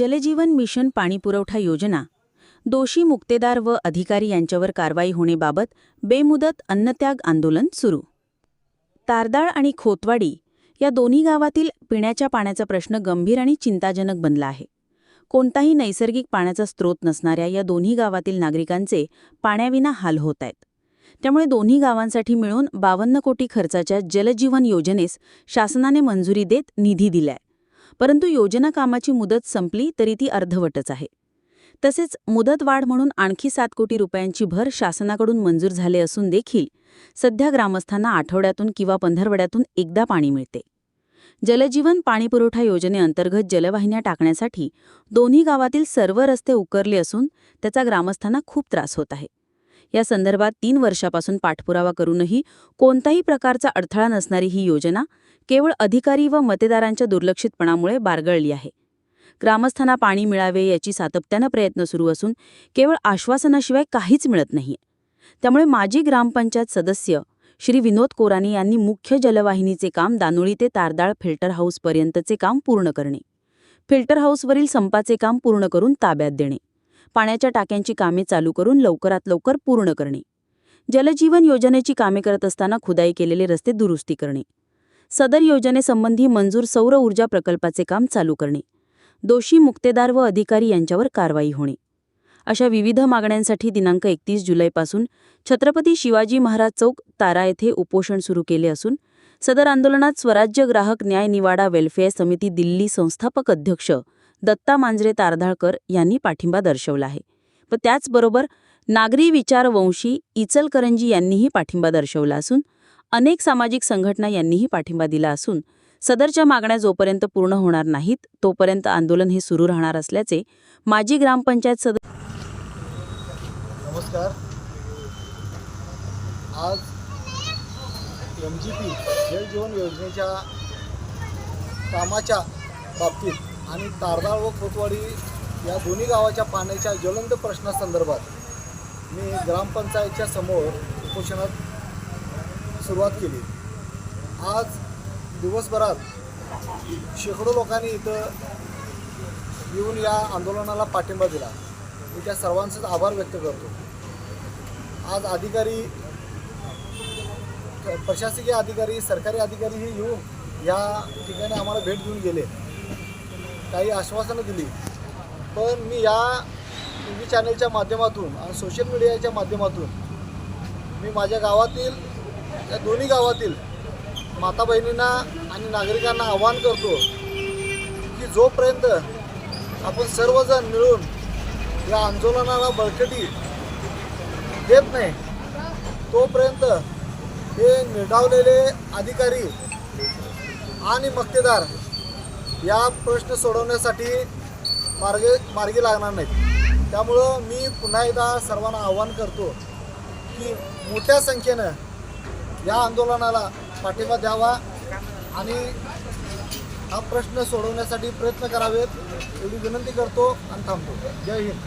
जलजीवन mission पाणीपुरवठा योजना दोषी मुक्तेदार व अधिकारी यांच्यावर कारवाई होणेबाबत बेमुदत अन्नत्याग आंदोलन सुरू. तारदाळ आणि खोतवाडी या दोन्ही गावातील पिण्याच्या पाण्याचा प्रश्न गंभीर आणि चिंताजनक बनला आहे. कोणताही नैसर्गिक पाण्याचा स्रोत नसणाऱ्या या दोन्ही गावातील नागरिकांचे पाण्याविना हाल होत आहेत. त्यामुळे दोन्ही गावांसाठी मिळून बावन्न कोटी खर्चाच्या जलजीवन योजनेस शासनाने मंजुरी देत निधी दिलाय. परंतु योजना कामाची मुदत संपली तरी ती अर्धवटच आहे. तसेच मुदतवाढ म्हणून आणखी सात कोटी रुपयांची भर शासनाकडून मंजूर झाले असून देखील सध्या ग्रामस्थांना आठवड्यातून किंवा पंधरवड्यातून एकदा पाणी मिळते. जलजीवन पाणीपुरवठा योजनेअंतर्गत जलवाहिन्या टाकण्यासाठी दोन्ही गावातील सर्व रस्ते उकरले असून त्याचा ग्रामस्थांना खूप त्रास होत आहे. या संदर्भात तीन वर्षापासून पाठपुरावा करूनही कोणताही प्रकारचा अडथळा नसणारी ही योजना केवळ अधिकारी व मतदारांच्या दुर्लक्षितपणामुळे बारगळली आहे. ग्रामस्थांना पाणी मिळावे याची सातत्यानं प्रयत्न सुरू असून केवळ आश्वासनाशिवाय काहीच मिळत नाहीये. त्यामुळे माजी ग्रामपंचायत सदस्य श्री विनोद कोरानी यांनी मुख्य जलवाहिनीचे काम दानोळी ते तारदाळ फिल्टर हाऊसपर्यंतचे काम पूर्ण करणे. फिल्टर हाऊसवरील संपाचे काम पूर्ण करून ताब्यात देणे. पाण्याच्या टाक्यांची कामे चालू करून लवकरात लवकर पूर्ण करणे. जलजीवन योजनेची कामे करत असताना खुदाई केलेले रस्ते दुरुस्ती करणे. सदर योजनेसंबंधी मंजूर सौर ऊर्जा प्रकल्पाचे काम चालू करणे. दोषी मुक्तेदार व अधिकारी यांच्यावर कारवाई होणे. अशा विविध मागण्यांसाठी दिनांक एकतीस जुलैपासून छत्रपती शिवाजी महाराज चौक तारा येथे उपोषण सुरू केले असून सदर आंदोलनात स्वराज्य ग्राहक न्याय निवाडा वेल्फेअर समिती दिल्ली संस्थापक अध्यक्ष दत्ता मांजरे तारधाळकर यांनी पाठिंबा दर्शवला आहे. व त्याचबरोबर नागरी विचारवंशी इचलकरंजी यांनीही पाठिंबा दर्शवला असून अनेक सामाजिक संघटना यांनीही पाठिंबा दिला असून सदरच्या मागण्या जोपर्यंत पूर्ण होणार नाहीत तोपर्यंत आंदोलन हे सुरू राहणार असल्याचे माजी ग्रामपंचायत सदस्य नमस्कार. आज एम जी पी जल जीवन योजनेच्या कामाच्या बाबतीत आणि तारदाळ व खोतवाडी या दोन्ही गावाच्या पाण्याच्या ज्वलंत प्रश्नासंदर्भात मी ग्रामपंचायतच्या समोर उपोषणात सुरुवात केली. आज दिवसभरात शेकडो लोकांनी इथं येऊन या आंदोलनाला पाठिंबा दिला. मी त्या सर्वांचाच आभार व्यक्त करतो. आज अधिकारी प्रशासकीय अधिकारी सरकारी अधिकारीही येऊन या ठिकाणी आम्हाला भेट देऊन गेले. काही आश्वासनं दिली. पण मी या टी व्ही चॅनलच्या माध्यमातून आणि सोशल मीडियाच्या माध्यमातून मी माझ्या गावातील या दोन्ही गावातील माता बहिणींना आणि नागरिकांना आवाहन करतो की जोपर्यंत आपण सर्वजण मिळून या आंदोलनाला बळकटी देत नाही तोपर्यंत हे निर्डावलेले अधिकारी आणि मक्तेदार या प्रश्न सोडवण्यासाठी मार्गे मार्गी लागणार नाहीत. त्यामुळं मी पुन्हा एकदा सर्वांना आवाहन करतो की मोठ्या संख्येनं या आंदोलनाला पाठिंबा द्यावा आणि हा प्रश्न सोडवण्यासाठी प्रयत्न करावेत एवढी विनंती करतो आणि थांबतो. जय हिंद.